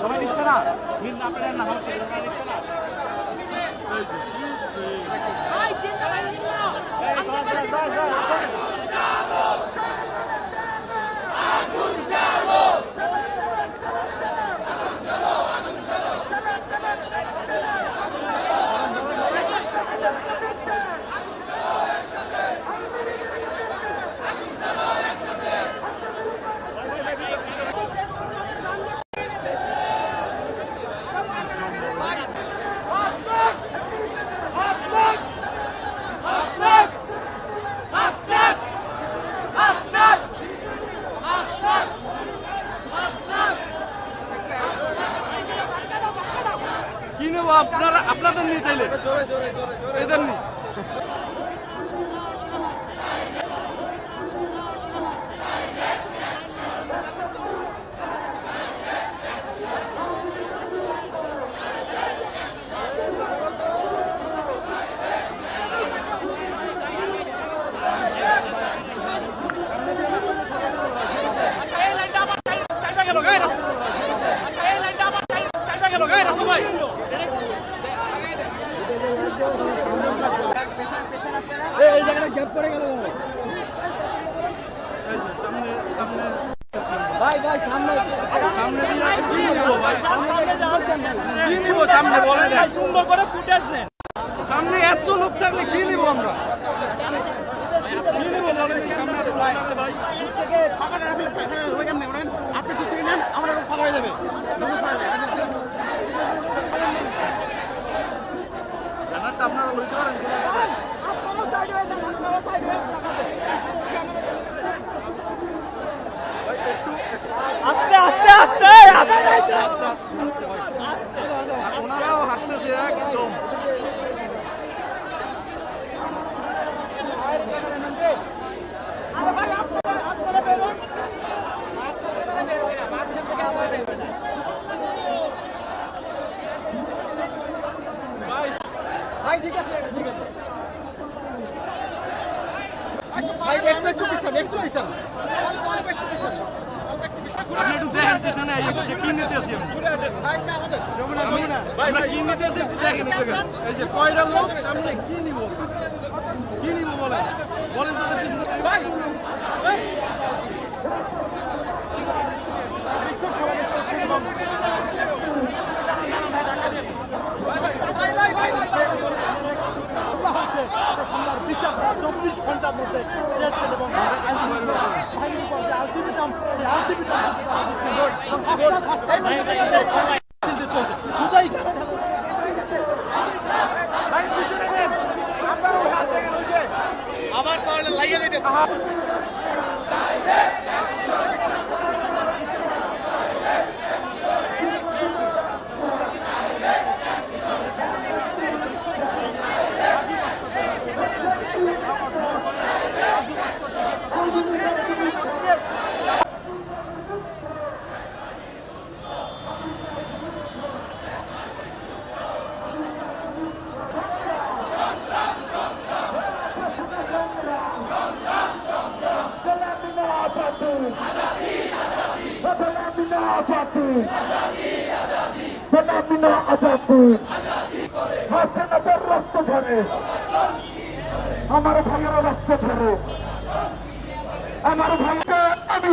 সবাই নিচ্ছে পেলেন না আমার ছেলে নিচ্ছে না এই, যা, যা, যা, যা, যা। কি নেব আপনারা আপনাদের নিয়ে চাইলে। এদের নিয়ে। কি ভাই সামনে। বলেন সুন্দর করে ফুটেজ নেন সামনে এত লোক থাকলে কি নিব আমরা? কি নিবো বলেন? এই সামনে এত লোক থাকলে ভাই ব্যানারটা ভাই ঠিক আছে ঠিক আছে। ভাই একটু একটু পিছান একটু পিছান। অল্প অল্প একটু পিছান। অল্প একটু পিছান আপনি একটু দেখেন পিছনে এই যে কি নিতে আছি ভাই না আমাদের। আমরা কি নিতে আছি দেখেন এই যে কয়টা লোক সামনে কি নিব কি নিব বলেন বলেন তো দেখি। মধ্যে শেষ করে এবং আইনজীবী বাহিনীর পর যে হাসিনাদের রক্ত ঝরে। আমার ভাইয়েরা রক্ত ঝরে। আমার ভাইকে তুমি